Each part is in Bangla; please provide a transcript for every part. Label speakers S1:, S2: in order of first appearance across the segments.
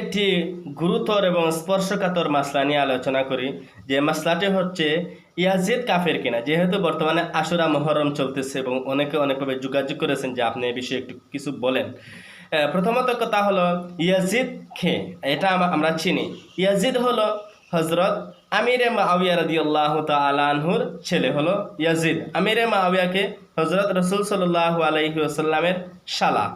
S1: একটি গুরুতর এবং স্পর্শকাতর মাসলা নিয়ে আলোচনা করি, যে মাসলাটি হচ্ছে ইয়াজিদ কাফের কিনা। যেহেতু বর্তমানে আশুরা মহরম চলতেছে এবং অনেকে অনেকভাবে যোগাযোগ করেছেন, যে আপনি এ বিষয়ে একটু কিছু বলেন। প্রথমত কথা হলো ইয়াজিদ খে এটা আমরা চিনি। ইয়াজিদ হলো হজরত আমিরে মাওয়াবিয়া রাদি আল্লাহ তালানহুর ছেলে হলো ইয়াজিদ। আমিরে মাওয়াবিয়াকে হজরত রসুল সাল্লাহ আলাইহি আসাল্লামের শালা।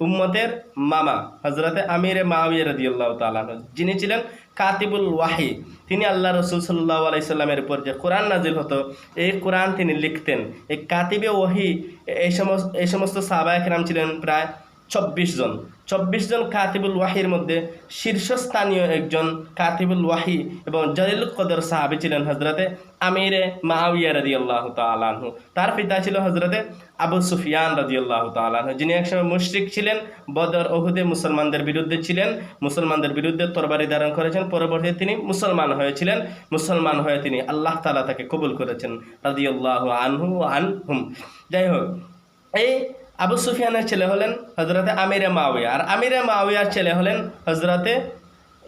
S1: উম্মতের মামা হজরতে আমিরে মাওয়াবিয়া রদিউল্লাহ তালানহু যিনি ছিলেন কাতিবুল ওয়াহি, তিনি আল্লাহ রসুল সাল্লাহ আলাইসাল্লামের উপর যে কোরআন নাজিল হতো, এই কোরআন তিনি লিখতেন। এই কাতিবে ওয়াহি এই সমস্ত এই সমস্ত সাবায়ক নাম ছিলেন প্রায় চব্বিশ জন। চব্বিশ জন কাতিবুল ওয়াহির মধ্যে শীর্ষস্থানীয় একজন কাতিবুল ওয়াহি এবং জলিল কদর সাহাবি ছিলেন হজরতে আমিরে মাউিয়া রাদি আল্লাহ তালাহু তার পিতা ছিল হজরতে আবু সুফিয়ান রাজি আল্লাহ তালাহু যিনি একসময় মুশরিক ছিলেন, বদর ওহুদে মুসলমানদের বিরুদ্ধে ছিলেন, মুসলমানদের বিরুদ্ধে তরবারি ধারণ করেছেন। পরবর্তীতে তিনি মুসলমান হয়েছিলেন। মুসলমান হয়ে তিনি আল্লাহ তালা তাকে কবুল করেছেন রাজি আল্লাহ আনহু আন হুম যাই হোক, এই আবু সুফিয়ানের ছেলে হলেন হজরতে আমিরে মাওয়া। আর আমিরে মাওয়ার ছেলে হলেন হজরতে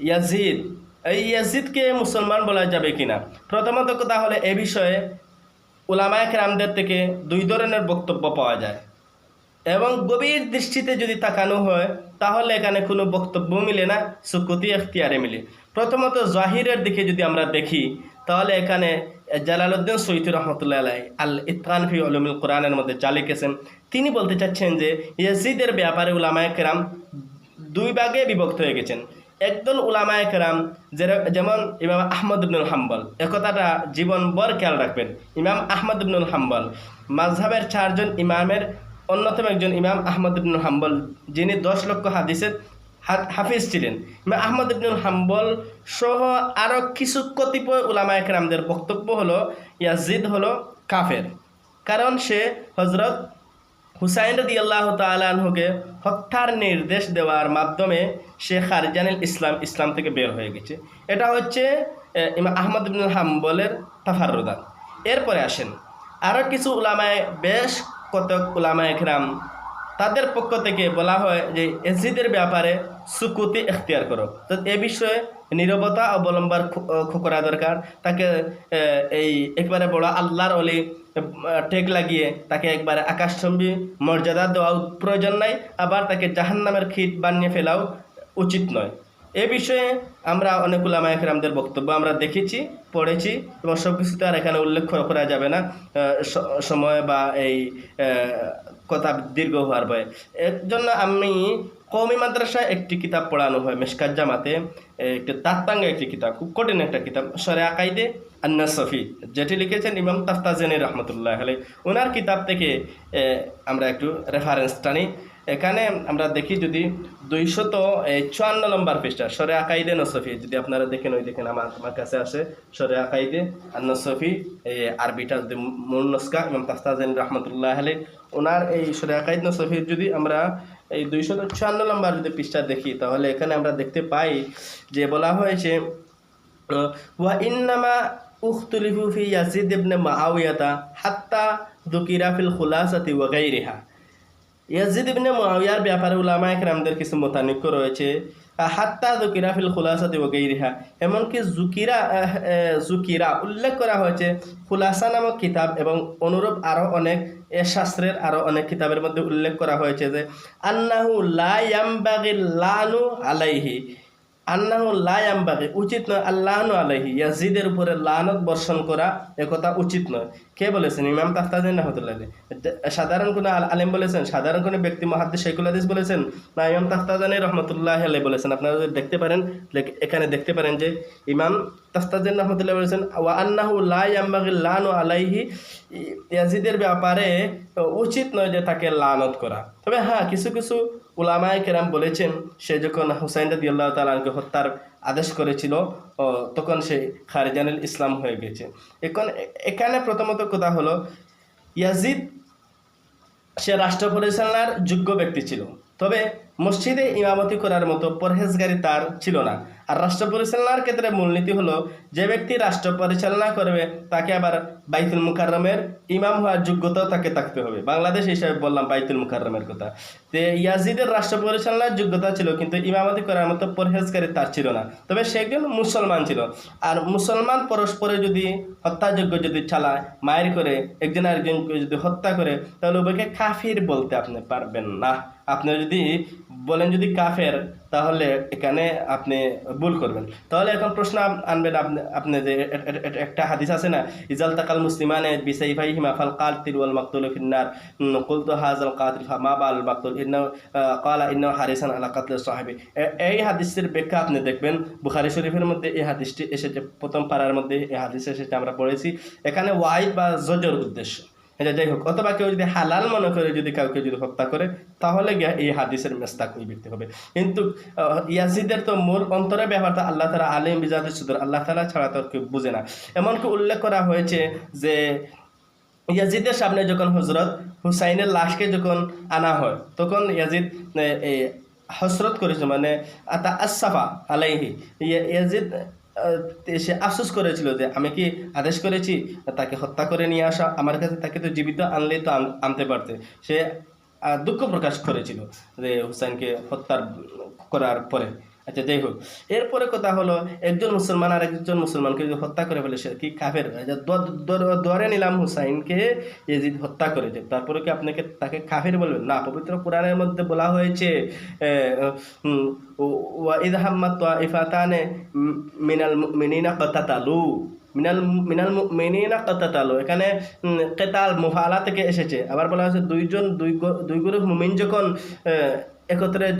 S1: ইয়াজিদ। এই ইয়াজিদকে মুসলমান বলা যাবে কিনা? প্রথমত কথা হলে, এ বিষয়ে উলামায়ক রামদের থেকে দুই ধরনের বক্তব্য পাওয়া যায়। এবং গভীর দৃষ্টিতে যদি তাকানো হয়, তাহলে এখানে কোনো বক্তব্য মিলে না, সুকুতি এখতিয়ারে মিলে। প্রথমত জাহিরের দিকে যদি আমরা দেখি তাহলে এখানে জালালউদ্দিন সৈয়দ রহমতুল্লাহ আলাই আল ইতকান ফি উলুমুল কোরআনের মধ্যে যা লিখেছেন। তিনি বলতে চাচ্ছেন যে ইয়াজিদের ব্যাপারে উলামায়ে কেরাম দুই ভাগে বিভক্ত হয়ে গেছেন। একদল উলামায়ে কেরাম যেমন ইমাম আহমদ ইবনুল হাম্বল একথাটা জীবনভর খেয়াল রাখবেন। ইমাম আহমদ ইবনুল হাম্বল মাঝহাবের চারজন ইমামের অন্যতম একজন ইমাম আহমদ ইবনুল হাম্বল, যিনি দশ লক্ষ হাদিসের হাফিজ ছিলেন। আহমদ ইবনুল হাম্বল সহ আরও কিছু কতিপয় উলামা একরামদের বক্তব্য হলো, ইয়াজিদ হলো কাফের। কারণ সে হজরত হুসাইন রদি আল্লাহ তালহুকে হত্যার নির্দেশ দেওয়ার মাধ্যমে সে খারিজানুল ইসলাম ইসলাম থেকে বের হয়ে গেছে। এটা হচ্ছে ইমা আহমদ ইবনুল হাম্বলের তাফারুদান এরপরে আসেন। আরও কিছু উলামায়, বেশ কতক উলামায় একরাম তাদের পক্ষ থেকে বলা হয় যে এজিদের ব্যাপারে সুকুতি এখতিয়ার করো। তো এ বিষয়ে নীরবতা অবলম্বন করা দরকার। তাকে এই একবারে বড় আল্লাহর অলি টেক লাগিয়ে তাকে একবারে আকাশচম্বী মর্যাদা দেওয়া প্রয়োজন নাই। আবার তাকে জাহান্নামের খিট বানিয়ে ফেলাও উচিত নয়। এ বিষয়ে আমরা অনেক উলামায়করামদের বক্তব্য আমরা দেখেছি, পড়েছি এবং সব কিছুতে আর এখানে উল্লেখ করা যাবে না। সময় বা এই কথা দীর্ঘ হওয়ার ভয়ে। এর জন্য আমি কৌমি মাদ্রাসায় একটি কিতাব পড়ানো হয়, মেশকাত জামাতে। একটি তাত্তাঙ্গা একটি কিতাব, খুব কঠিন একটা কিতাব সরে আকাইদে আন্না সফি যেটি লিখেছেন ইমাম তাফতাজেনি রহমতুল্লাহ আলাই ওনার কিতাব থেকে আমরা একটু রেফারেন্স টানি। এখানে আমরা দেখি যদি দুইশত চুয়ান্ন নম্বর পৃষ্ঠা, সরে আকাইদে নসফি। যদি আপনারা দেখেন, ওই দেখেন আমার আমার কাছে আসে সরে আকাইদে আর নসফি এই আরবিটা যদি মূল নস্কা এবং তাস্তাজেন রহমতুল্লাহ আলী ওনার এই সরে আকাইদ নসফির যদি আমরা এই দুইশত চুয়ান্ন নম্বর যদি পৃষ্ঠা দেখি, তাহলে এখানে আমরা দেখতে পাই যে বলা হয়েছে ওয়া ইন্নামা উখতুলিফু ফি ইয়াজিদ ইবনে মুআওয়ায়াতা হাত্তা যুকিরা ফিল খুলাসাতি ওয়া গায়রিহা ইয়াজিদ ইবনে মুআবিয়ার ব্যাপারে উলামা একরামদের কিছু মতানৈক্য রয়েছে। হাত্তা জুকিরা ফিল খুলাসা দিব গেই গায়রিহা এমনকি জুকিরা জুকিরা উল্লেখ করা হয়েছে, খুলাসা নামক কিতাব এবং অনুরূপ আরও অনেক, এ শাস্ত্রের আরও অনেক কিতাবের মধ্যে উল্লেখ করা হয়েছে যে, আন্নাহু লা ইয়ামবাগি লানু আলাইহি। আন্নাহু লা ইয়ামবাগি উচিত নয় আল্লাহনু আলাইহি। ইয়াজিদের উপরে লানত বর্ষণ করা একথা উচিত নয়। কে বলেছেন? ইমাম তাহতাজিন রহমতুল্লাহ সাধারণ কোনো আল- আলেম বলেছেন? সাধারণ কোনো ব্যক্তি মহাদ্দি শেখুল হাদিস বলেছেন? না, ইমাম তাহতাজানি রহমতুল্লাহ আলাই বলেছেন। আপনারা দেখতে পারেন এখানে দেখতে পারেন যে ইমাম তাফতাজিন রহমতুল্লাহ বলেছেন ওয়া আন্নাহু লা ইয়ামবাগি লানু আলাইহি। ইয়াজিদের ব্যাপারে উচিত নয় যে তাকে লানত করা। তবে হ্যাঁ কিছু কিছু উলামায়ে কেরাম বলেছেন সে যখন হুসাইন রাদি আল্লাহ তালাকে হত্যার আদেশ করেছিল ও, তখন সে খারিজানুল ইসলাম হয়ে গেছে। এখন এখানে প্রথমত কথা হলো ইয়াজিদ সে রাষ্ট্র পরিচালনার যোগ্য ব্যক্তি ছিল। তবে মসজিদে ইমামতি করার মতো পরহেজগারি তার ছিল না। আর রাষ্ট্র পরিচালনার ক্ষেত্রে মূলনীতি হলো, যে ব্যক্তি রাষ্ট্র পরিচালনা করবে, তাকে আবার বাইতুল মুকাররমের ইমাম হওয়ার যোগ্যতাও তাকে থাকতে হবে। বাংলাদেশ হিসাবে বললাম বাইতুল মুকাররমের কথা। তে ইয়াজিদের রাষ্ট্র পরিচালনার যোগ্যতা ছিল, কিন্তু ইমামতি করার মতো পরহেজকারী তার ছিল না। তবে সে একজন মুসলমান ছিল। আর মুসলমান পরস্পরে যদি হত্যাযোগ্য যদি চালায়, মায়ের করে, একজন আরেকজনকে যদি হত্যা করে, তাহলে উভয়কে কাফির বলতে আপনি পারবেন না। আপনি যদি বলেন যদি কাফের, তাহলে এখানে আপনি ভুল করবেন। তাহলে এখন প্রশ্ন আনবেন আপনি আপনি যে একটা হাদিস আছে না? ইজাল তাকাল মুসলিমানে বিসাই ভাই হিমা ফাল কাল তিরুয়াল মাকতুল ফিন্নার। কুলতু হাজাল কাতিল মা বাল মাকতুল ইন্না কালা ইন্না হারিসান আলা কাতল সাহেবি। এই হাদিসের ব্যাখ্যা আপনি দেখবেন বুখারি শরীফের মধ্যে এই হাদিসটি এসেছে। প্রথম পাড়ার মধ্যে এই হাদিস এসেছে, আমরা পড়েছি। এখানে ওয়াইদ বা জজর উদ্দেশ্য। এটা যাই হোক অথবা কেউ যদি হালাল মনে করে যদি কাউকে যদি হত্যা করে তাহলে গিয়া এই হাদিসের মেস্তাক ব্যক্তি হবে। কিন্তু আহ, ইয়াজিদের তো মূল অন্তরে ব্যাপারটা আল্লাহ তালা আলিম বিজাদের সুদর আল্লাহ তালা ছাড়া তো কেউ বুঝে না। এমনকি উল্লেখ করা হয়েছে যে ইয়াজিদের সামনে যখন হজরত হুসাইনের লাশকে যখন আনা হয় তখন ইয়াজিদ হসরত করেছে মানে আতা আসাফা আলাইহি। ইয়া- ইয়াজিদ সে আফসোস করেছিল যে আমি কি আদেশ করেছি? তাকে হত্যা করে নিয়ে আসা, আমার কাছে তাকে তো জীবিত আনলেই তো আনতে পারতে। সে দুঃখ প্রকাশ করেছিল যে হুসাইনকে হত্যার করার পরে। আচ্ছা যাই হোক। এরপরে কথা হলো, একজন মুসলমান আর একজন মুসলমানকে যদি হত্যা করে ফেলে সে কি কাফের? হয়ে যায়? দ- দ- ধরে নিলাম হুসাইনকে ইয়েজিদ হত্যা করেছে। তারপরে কি আপনাকে তাকে কাফের বলবেন? না, পবিত্র কোরআনের মধ্যে বলা হয়েছে ইফাতানে মিনাল মিনিনা কতাতালু মিনাল মিনাল মিনিনা কতাতালু এখানে কেতাল মুফালা থেকে এসেছে। আবার বলা হয়েছে, দুইজন, দুই দুই গ্রুপ মুমিন যখন একত্রে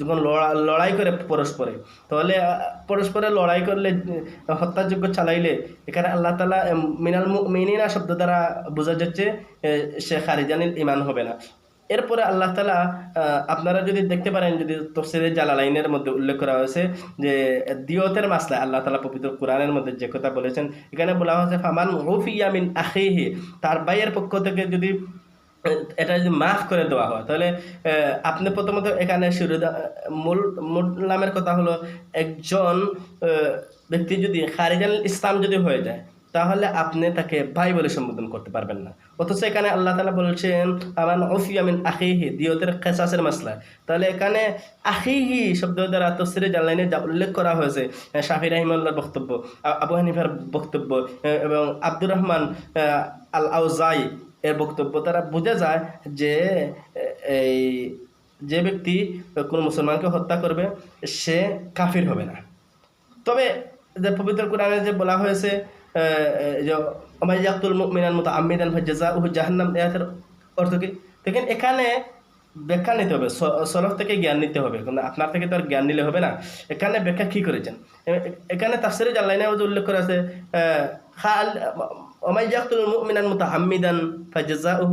S1: যখন লড়া- লড়াই করে পরস্পরে, তাহলে পরস্পরে লড়াই করলে হত্যাযোগ্য চালাইলে, এখানে আল্লাহ তালা মিনাল মিনিনা শব্দ দ্বারা বোঝা যাচ্ছে সে খারিজানিল ইমান হবে না। এরপরে আল্লাহ তালা আপনারা যদি দেখতে পারেন, যদি তফসিরে জালালাইনের মধ্যে উল্লেখ করা হয়েছে, যে, দিয়তের মাসলায় আল্লাহ তালা পবিত্র কোরআনের মধ্যে যে কথা বলেছেন, এখানে বলা হয়েছে, ফামান রুফিয়া মিন আখিহি, তার ভাইয়ের পক্ষ থেকে যদি এটা যদি মাফ করে দেওয়া হয় তাহলে আপনি প্রথমত এখানে শুরু মূল মূল নামের কথা হলো একজন ব্যক্তি যদি খারিজান ইসলাম যদি হয়ে যায় তাহলে আপনি তাকে ভাই বলে সম্বোধন করতে পারবেন না। অথচ এখানে আল্লাহ তালা বলছেন আমার আমিন আখিহি দিয়তের খেসাসের মাসলা তাহলে এখানে আখিহি শব্দ দ্বারা তসিরে জানলাইনে যা উল্লেখ করা হয়েছে আহ, শাফি রাহিমাল্লার বক্তব্য আবু হানিফার বক্তব্য এবং আব্দুর রহমান আল আউজাই এর বক্তব্য তারা বোঝা যায় যে এই, যে ব্যক্তি কোনো মুসলমানকে হত্যা করবে, সে কাফির হবে না। তবে যে পবিত্র কোরআনে যে বলা হয়েছে যে অমাইয়াকুল মিনাল মতো আমিদান জাজা উহ জাহান্নাম, এর অর্থ কি? দেখেন, এখানে ব্যাখ্যা নিতে হবে, স- সলফ থেকে জ্ঞান নিতে হবে। কিন্তু আপনার থেকে তো আর জ্ঞান নিলে হবে না। এখানে ব্যাখ্যা কী করেছেন? এখানে তাফসিরে জাল্লাইনে উল্লেখ করা আছে খাল অমাইয়াকুল মিনাল মতো আমিদান ফাজাজা উহ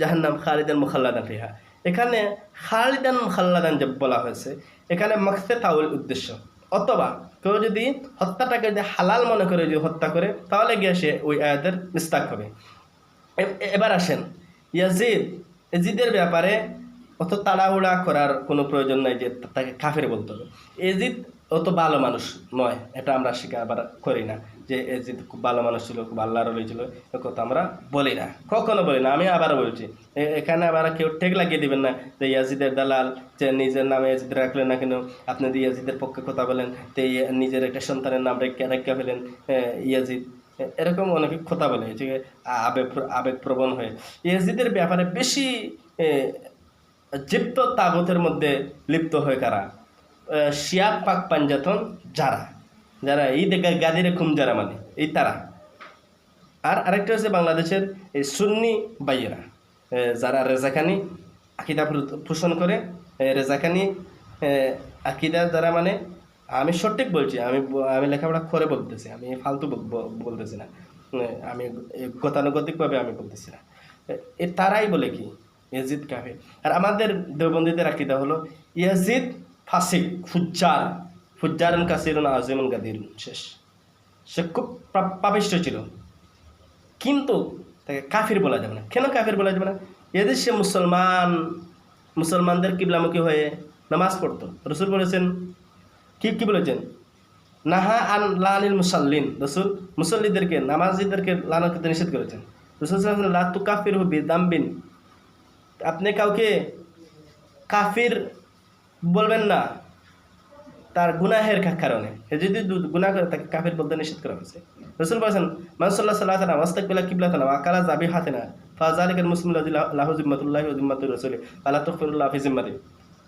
S1: জাহান্নাম খালিদান মুখাল্লাদান ফিহা এখানে খালিদান মুখাল্লাদান যে বলা হয়েছে, এখানে মকসে তাউল উদ্দেশ্য। অথবা কেউ যদি হত্যাটাকে যদি হালাল মনে করে যদি হত্যা করে, তাহলে গিয়ে সে ওই আয়াতের মিস্তাক হবে। এবার আসেন। ইয়াজিদ এজিদের ব্যাপারে অত তাড়াহুড়া করার কোনো প্রয়োজন নাই যে তাকে কাফের বলতে হবে। এজিদ অত ভালো মানুষ নয়, এটা আমরা স্বীকার করি না। যে এজিদ খুব ভালো মানুষ ছিল খুব আল্লাহর ওলি ছিল এ কথা আমরা বলি না। কখনো বলি না আমি আবারও বলছি। এখানে আবার কেউ ঠেক লাগিয়ে দিবেন না যে ইয়াজিদের দালাল যে নিজের নামে ইয়াজিদ রাখলেন না কেন? আপনি যদি ইয়াজিদের পক্ষে কথা বলেন তো নিজের একটা সন্তানের নাম রেখে রেখে ফেলেন এ, ইয়াজিদ। এরকম অনেকে কথা বলে যে আবেগ আবেগপ্রবণ হয়ে। ইয়াজিদের ব্যাপারে বেশি এ, জীপ্ত তাগতের মধ্যে লিপ্ত হয়ে কারা? শিয়া পাক পাঞ্জাতন যারা। যারা এই গাদিরে খুম যারা মানে এই তারা। আর আরেকটা হচ্ছে বাংলাদেশের এই সুন্নি বাইয়েরা যারা রেজাখানি আকিদা পোষণ করে রেজাখানি আকিদা যারা মানে আমি সঠিক বলছি, আমি আমি লেখাপড়া করে বলতেছি, আমি ফালতু বল- বল- বলতেছি না আমি গতানুগতিকভাবে আমি বলতেছি না। এ- তারাই বলে কি? ইয়াজিদ কাফে আর আমাদের দেওবন্দীদের আকিদা হলো ইয়াজিদ ফাসিক ফুজ্জার ফুজ্জারন কাসিরুন আজিমুন গাদির শেষ সে খুব পা- পাপিষ্ঠ ছিল কিন্তু তাকে কাফির বলা যাবে না কেন কাফির বলা যাবে না এদের সে মুসলমান মুসলমানদের কিবলামুখী হয়ে নামাজ পড়তো রসুল বলেছেন কি কি বলেছেন নাহা আন লানিল মুসাল্লিন রসুল মুসল্লিদেরকে নামাজিদেরকে লানা করতে নিষেধ করেছেন রসুল সাল্লাল্লাহু আলাইহি ওয়াসাল্লাম, লা তুকাফির হুবি দাম্বিন আপনি কাউকে কাফির বলবেন না তার গুনাহের কারণে। যদি গুনাহ করে, তাকে কাফির বলতে নিষেধ করা হয়েছে। রসুল বলেছেন মানসল্লাহ সাল্লাহ সাল্লাম ওয়াস্তাকবিলা কিবলাতানা ওয়াকালা জাবি হাতেনা ফাজালিকাল মুসলিম লাহু জিম্মাতুল্লাহি জিম্মাতুর রাসূলি আলা তুগফিরুল্লাহ ফি জিম্মাতি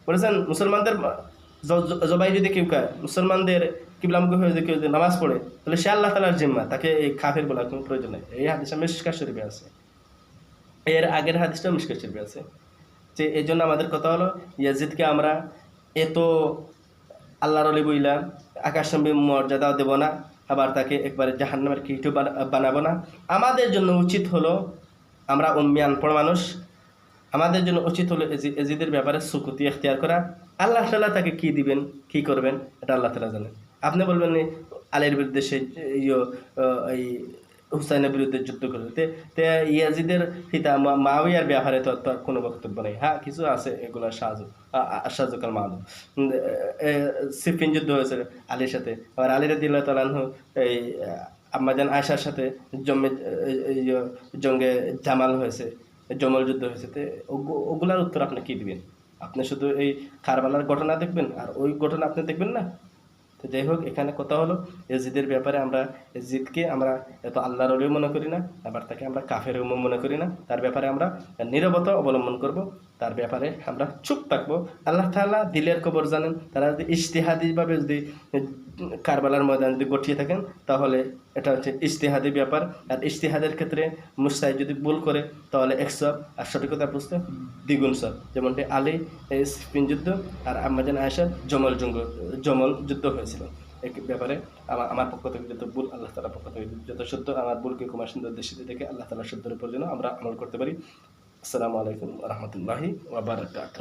S1: বলেছেন, মুসলমানদের জবাই যদি কেউ খায় মুসলমানদের কিবলামুখী হয়ে যদি কেউ যদি নামাজ পড়ে, তাহলে সে আল্লাহ তালার জিম্মা, তাকে এই কাফির বলার কোনো প্রয়োজন নেই। এই হাদিসটা মিশকা শরীফে আছে। এর আগের হাদিসটাও মিশকা শরীফে আছে। যে এই জন্য আমাদের কথা হলো, ইয়াজিদকে আমরা এত আল্লাহর অলি বইলা আকাশম্বী মর্যাদাও দেব না, আবার তাকে একবারে জাহান্নামের কিটু বানা- বানাবো না। আমাদের জন্য উচিত হলো আমরা উম্মি আনপড় মানুষ। আমাদের জন্য উচিত হলো এজি- এজিদের ব্যাপারে সুকুতি এখতিয়ার করা। আল্লাহ তালা তাকে কি দিবেন, কি করবেন, এটা আল্লাহ তালা জানেন আপনি বলবেন আলীর বিরুদ্ধে সে ইয়ে এই হুসাইনের বিরুদ্ধে যুদ্ধ করবে তে ইয়াজিদের পিতা মাওয়ার ব্যাপারে তো কোনো বক্তব্য নেই। হ্যাঁ কিছু আছে এগুলো সাহায্য সাহায্যকাল মাল সিফিন যুদ্ধ হয়েছে আলীর সাথে। আবার আলীর দিল তালানহ এই আম্মাজান আয়সার সাথে জমে ইয়ে, জঙ্গে জামাল হয়েছে জমল যুদ্ধ হয়েছে। তে ওগুলার উত্তর আপনি কি দিবেন? আপনি শুধু এই কারবালার ঘটনা দেখবেন আর ওই ঘটনা আপনি দেখবেন না? তো যাই হোক, এখানে কথা হলো এজিদের ব্যাপারে আমরা এজিদকে আমরা এত আল্লাহর অলিও মনে করি না, আবার তাকে আমরা কাফেরও মনে করি না। তার ব্যাপারে আমরা নীরবতা অবলম্বন করব, তার ব্যাপারে আমরা চুপ থাকব। আল্লাহ তাল্লাহ দিলের খবর জানেন, তারা যদি ইশতেহাদিভাবে যদি কারবালার ময়দান যদি গঠিয়ে থাকেন, তাহলে এটা হচ্ছে ইজতিহাদি ব্যাপার। আর ইজতিহাদের ক্ষেত্রে মুস্তাহিদ যদি ভুল করে, তাহলে একশো আর সঠিকতা বুঝতে দ্বিগুণ সব। যেমনটি আলী স্পিন যুদ্ধ আর আমাজান আয়েশা জমল জঙ্গ জমল যুদ্ধ হয়েছিল। এই ব্যাপারে আমার আমার পক্ষ থেকে যত ভুল, আল্লাহ তালার পক্ষ থেকে যত সত্য, আমার ভুলকে কুমার সুন্দর দেশে দেখে আল্লাহ তালার সত্যের উপর আমরা আমল করতে পারি। আসসালামু আলাইকুম রহমতুল্লাহি ওয়াবারাকাত